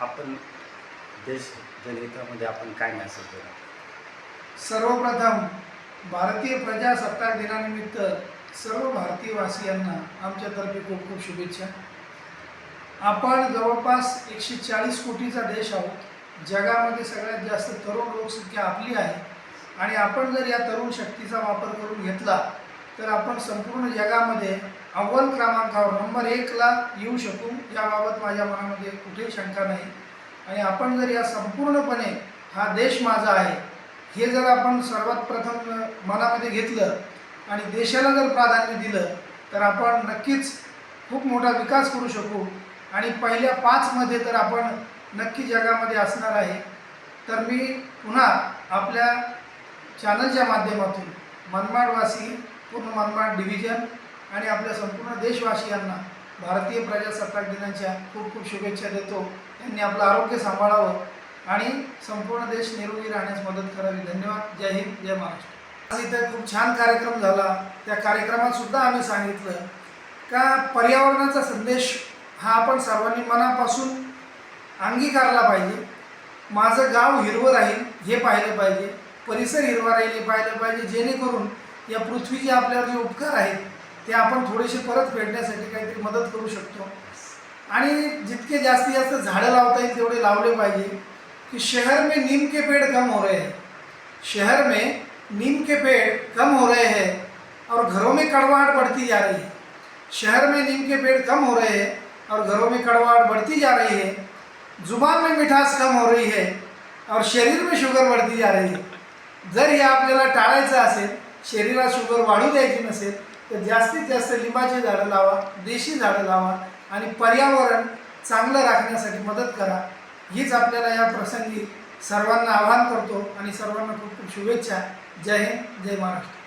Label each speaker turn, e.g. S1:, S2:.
S1: आपण देश जनहितामध्ये आपण काय मॅसेज देणार?
S2: सर्वप्रथम भारतीय प्रजासत्ताक दिनानिमित्त सर्व भारतीयवासियांना आमच्यातर्फे खूप खूप शुभेच्छा. आपण जवळपास एकशे चाळीस कोटीचा देश आहोत. जगामध्ये सगळ्यात जास्त तरुण लोकसंख्या आपली आहे. आणि आपण जर या तरुण शक्तीचा वापर करून घेतला तर आपण संपूर्ण जगामध्ये अव्वल क्रमांकावर नंबर एकला येऊ शकू. याबाबत माझ्या मनामध्ये कुठेही शंका नाही. आणि आपण जर या संपूर्णपणे हा देश माझा आहे हे जर आपण सर्वात प्रथम मनामध्ये घेतलं आणि देशाला जर प्राधान्य दिलं तर आपण नक्कीच खूप मोठा विकास करू शकू. आणि पहिल्या पाचमध्ये तर आपण नक्की जगामध्ये असणार आहे. तर मी पुन्हा आपल्या चॅनलच्या माध्यमातून मनमाडवासी पूर्ण मनमाड डिव्हिजन आणि आपल्या संपूर्ण देशवासियांना भारतीय प्रजासत्ताक दिनाच्या खूप खूप शुभेच्छा देतो. त्यांनी आपलं आरोग्य सांभाळावं आणि संपूर्ण देश निरोगी राहण्यास मदत करावी. धन्यवाद. जय हिंद. जय महाराष्ट्र. आज इथं खूप छान कार्यक्रम झाला. त्या कार्यक्रमात सुद्धा आम्ही सांगितलं का पर्यावरणाचा संदेश हा आपण सर्वांनी मनापासून अंगीकारला पाहिजे. माझं गाव हिरवं राहील हे पाहिलं पाहिजे. परिसर हिरवा राहील हे पाहिलं पाहिजे. जेणेकरून या पृथ्वीचे आपल्यावर जे उपकार आहेत ते आपण थोडेसे परत फेडण्यासाठी काहीतरी मदत करू शकतो. आणि जितके जास्तीत जास्त झाडं लावता येईल तेवढे लावले पाहिजे. कि शहर में नीम के पेड़ कम हो रहे हैं. शहर में नीम के पेड़ कम हो रहे हैं और घरों में कड़वाहट बढ़ती जा रही है. शहर में नीम के पेड़ कम हो रहे हैं और घरों में कड़वाहट बढ़ती जा रही है. जुबान में मिठास कम हो रही है और शरीर में शुगर बढ़ती जा रही है. जर हे आपल्याला टाळायचं असेल शरीरात शुगर वाढू द्यायची नसेल तर जास्तीत जास्त लिंबाची झाडं लावा देशी झाडं लावा आणि पर्यावरण चांगलं राखण्यासाठी मदत करा. हीच आपल्याला या प्रसंगी सर्वांना आवाहन करतो आणि सर्वांना खूप खूप शुभेच्छा. जय हिंद जय महाराष्ट्र.